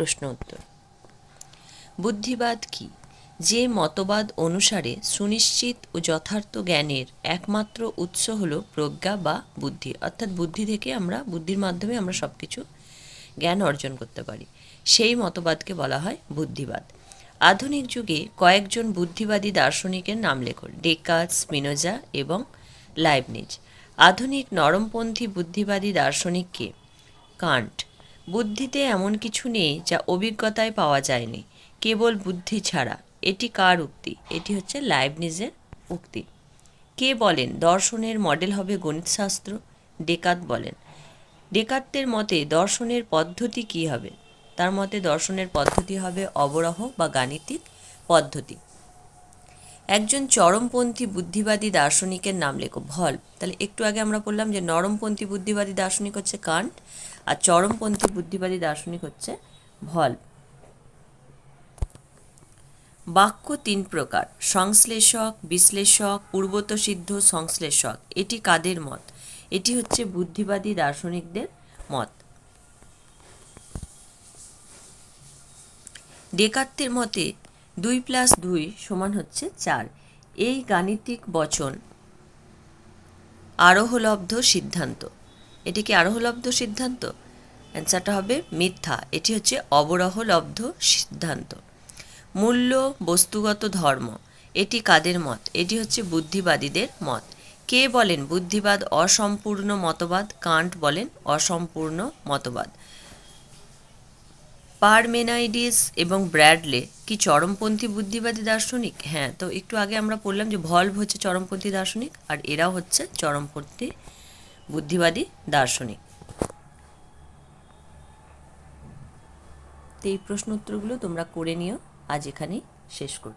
প্রশ্ন উত্তর। বুদ্ধিবাদ কি? যে মতবাদ অনুসারে সুনিশ্চিত ও যথার্থ জ্ঞানের একমাত্র উৎস হলো প্রজ্ঞা বা বুদ্ধি। অর্থাৎ বুদ্ধি থেকে আমরা, বুদ্ধির মাধ্যমে আমরা সব কিছু জ্ঞান অর্জন করতে পারি। সেই মতবাদকে বলা হয় বুদ্ধিবাদ। আধুনিক যুগে কয়েকজন বুদ্ধিবাদী দার্শনিকের নাম লেখো ডেকার্ট স্পিনোজা এবং লাইবনিজ। আধুনিক নরমপন্থী বুদ্ধিবাদী দার্শনিককে কান্ট বুদ্ধিতে এমন কিছু নেই যা অভিজ্ঞতায় পাওয়া যায়নি। কেবল বুদ্ধি ছাড়া। এটি কার উক্তি? এটি হচ্ছে লাইবনিজের উক্তি। কে বলেন, দর্শনের মডেল হবে গণিতশাস্ত্র? ডেকাত বলেন ডেকার্তের মতে দর্শনের পদ্ধতি কী হবে? তার মতে দর্শনের পদ্ধতি হবে অবরহ বা গাণিতিক পদ্ধতি। একজন চরমপন্থী বুদ্ধিবাদী দার্শনিকের নাম লেখো ভল। তাহলে একটু আগে আমরা বললাম যে নরমপন্থী বুদ্ধিবাদী দার্শনিক হচ্ছে কান্ট আর চরমপন্থী বুদ্ধিবাদী দার্শনিক হচ্ছে ভল। বাক্য তিন প্রকার, সংশ্লেষক, বিশ্লেষক পূর্বতসিদ্ধ সংশ্লেষক। এটি কাদের মত? এটি হচ্ছে বুদ্ধিবাদী দার্শনিকদের মত। ডেকার্তের মতে দুই প্লাস দুই সমান হচ্ছে চার। এই গাণিতিক বচন আরোহলব্ধ সিদ্ধান্ত। এটি কি আরোহলব্ধ সিদ্ধান্ত? অ্যান্সারটা হবে মিথ্যা। এটি হচ্ছে অবরহলব্ধ সিদ্ধান্ত। মূল্য, বস্তুগত ধর্ম, এটি কাদের মত? এটি হচ্ছে বুদ্ধিবাদীদের মত। কে বলেন বুদ্ধিবাদ, অসম্পূর্ণ মতবাদ? কান্ট বলেন অসম্পূর্ণ মতবাদ। পারমেনাইডিস এবং ব্র্যাডলে কি চরমপন্থী বুদ্ধিবাদী দার্শনিক? হ্যাঁ তো একটু আগে আমরা পড়লাম যে ভলভ হচ্ছে চরমপন্থী দার্শনিক আর এরাও হচ্ছে চরমপন্থী বুদ্ধিবাদী দার্শনিক। তো এই প্রশ্ন উত্তরগুলো তোমরা করে নিও, আজ এখানেই শেষ করব